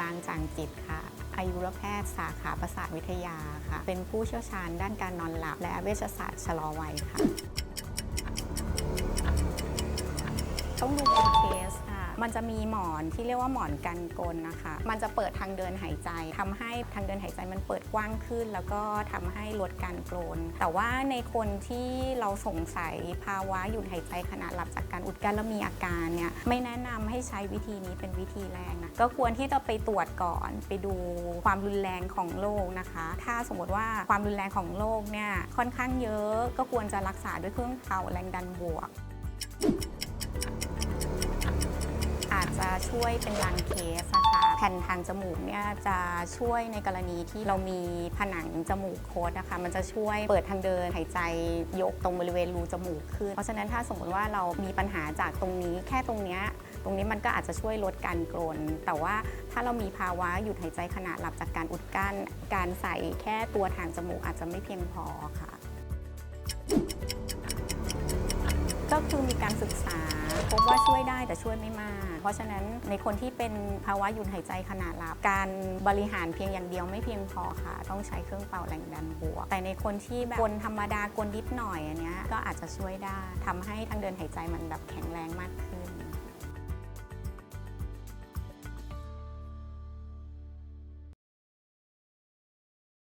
บางจางจิตค่ะ อายุรแพทย์สาขาประสาทวิทยาค่ะ เป็นผู้เชี่ยวชาญด้านการนอนหลับ และเวชศาสตร์ชะลอวัยค่ะ ต้องดูเป็นเคสค่ะ มันจะมีหมอนที่เรียกว่าหมอนกันกลนะคะ มันจะเปิดทางเดินหายใจทำให้ทางเดินหายใจมันเปิดกว้างขึ้น แล้วก็ทำให้ลดการโกรน แต่ว่าในคนที่เราสงสัยภาวะหยุดหายใจขณะหลับจากการอุดกั้นแล้วมีอาการเนี่ยไม่แนะนำให้ใช้วิธีนี้เป็นวิธีแรกนะก็ควรที่จะไปตรวจก่อนไปดูความรุนแรงของโรคนะคะ ถ้าสมมติว่าความรุนแรงของโรคเนี่ยค่อนข้างเยอะก็ควรจะรักษาด้วยเครื่องเป่าแรงดันบวก ช่วยเป็นรังเคสนะคะแผ่นทางจมูกเนี่ยจะช่วยในกรณีที่เรามีผนังจมูกโคดนะคะมันจะช่วยเปิดทางเดินหายใจยกตรงบริเวณรูจมูกขึ้น เพราะฉะนั้นถ้าสมมติว่าเรามีปัญหาจากตรงนี้แค่ตรงเนี้ยตรงนี้มันก็อาจจะช่วยลดการกรน แต่ว่าถ้าเรามีภาวะหยุดหายใจขณะหลับจากการอุดกั้น การใส่แค่ตัวทางจมูกอาจจะไม่เพียงพอค่ะ ก็คือมีการศึกษาพบว่าช่วยได้แต่ช่วยไม่มาก เพราะฉะนั้นในคนที่เป็นภาวะหยุดหายใจขณะหลับการบริหารเพียงอย่างเดียวไม่เพียงพอค่ะ ต้องใช้เครื่องเป่าแรงดันบวก แต่ในคนที่แบบคนธรรมดากลนิดหน่อยอันเนี้ยก็อาจจะช่วยได้ทำให้ทางเดินหายใจมันแบบแข็งแรงมากขึ้น